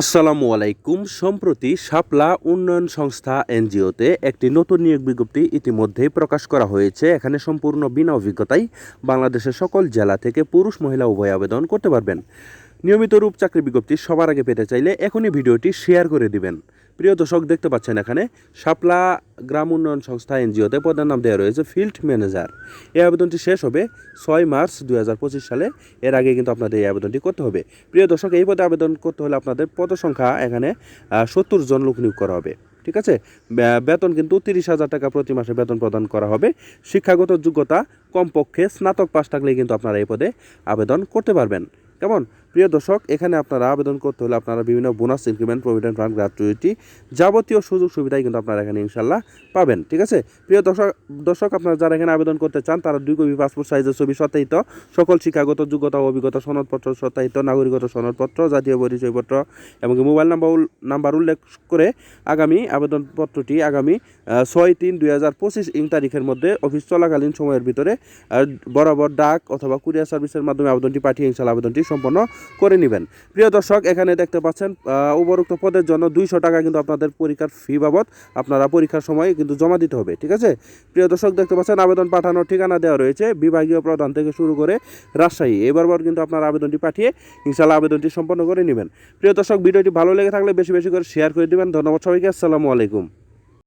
আসসালামু আলাইকুম। সম্প্রতি শাপলা উন্নয়ন সংস্থা এনজিওতে একটি নতুন নিয়োগ বিজ্ঞপ্তি ইতিমধ্যে প্রকাশ করা হয়েছে। এখানে সম্পূর্ণ বিনা অভিজ্ঞতায় বাংলাদেশের সকল জেলা থেকে পুরুষ, মহিলা উভয় আবেদন করতে পারবেন। নিয়মিত রূপ চাকরি বিজ্ঞপ্তি সবার আগে পেতে চাইলে এখনই ভিডিওটি শেয়ার করে দিবেন। প্রিয় দর্শক, দেখতে পাচ্ছেন এখানে শাপলা গ্রাম উন্নয়ন সংস্থা এনজিওতে পদের নাম দেওয়া রয়েছে ফিল্ড ম্যানেজার। এই আবেদনটি শেষ হবে ছয় মার্চ দু হাজার পঁচিশ সালে। এর আগে কিন্তু আপনাদের এই আবেদনটি করতে হবে। প্রিয় দর্শক, এই পদে আবেদন করতে হলে আপনাদের পদ সংখ্যা এখানে সত্তর জন লোক নিয়োগ করা হবে। ঠিক আছে? বেতন কিন্তু তিরিশ হাজার টাকা প্রতি মাসে বেতন প্রদান করা হবে। শিক্ষাগত যোগ্যতা কমপক্ষে স্নাতক পাশ থাকলেই কিন্তু আপনারা এই পদে আবেদন করতে পারবেন। কেমন? প্রিয় দর্শক, এখানে আপনারা আবেদন করতে হলে আপনারা বিভিন্ন bonus increment provident fund gratuity যাবতীয় সুযোগ সুবিধাই কিন্তু আপনারা এখানে ইনশাল্লাহ পাবেন, ঠিক আছে? প্রিয় দর্শক দর্শক, আপনারা যারা এখানে আবেদন করতে চান, তারা দুই কপি পাসপোর্ট সাইজের ছবি সত্যায়িত, সকল শিক্ষাগত যোগ্যতা, অভিজ্ঞতা, সনদপত্র সত্যায়িত নাগরিকতা সনদপত্র, জাতীয় পরিচয়পত্র এবং মোবাইল নাম্বার নাম্বার উল্লেখ করে আগামী আবেদনপত্রটি আগামী ছয় তিন দুই হাজার পঁচিশ ইং তারিখের মধ্যে অফিস চলাকালীন সময়ের ভিতরে বরাবর ডাক অথবা কুরিয়ার সার্ভিসের মাধ্যমে আবেদনটি পাঠিয়ে ইনশাল্লাহ আবেদনটি সম্পন্ন করে নেবেন। প্রিয় দর্শক, এখানে দেখতে পাচ্ছেন উপরোক্ত পদের জন্য দুইশো টাকা কিন্তু আপনাদের পরীক্ষার ফি বাবদ আপনারা পরীক্ষার সময় কিন্তু জমা দিতে হবে, ঠিক আছে? প্রিয় দর্শক, দেখতে পাচ্ছেন, আবেদন পাঠানোর ঠিকানা দেওয়া রয়েছে বিভাগীয় প্রধান থেকে শুরু করে রাজশাহী। এবার কিন্তু আপনারা আবেদনটি পাঠিয়ে ইনশাল্লাহ আবেদনটি সম্পন্ন করে নেবেন। প্রিয় দর্শক, ভিডিওটি ভালো লেগে থাকলে বেশি বেশি করে শেয়ার করে দিবেন। ধন্যবাদ সবাইকে, আসসালামু আলাইকুম।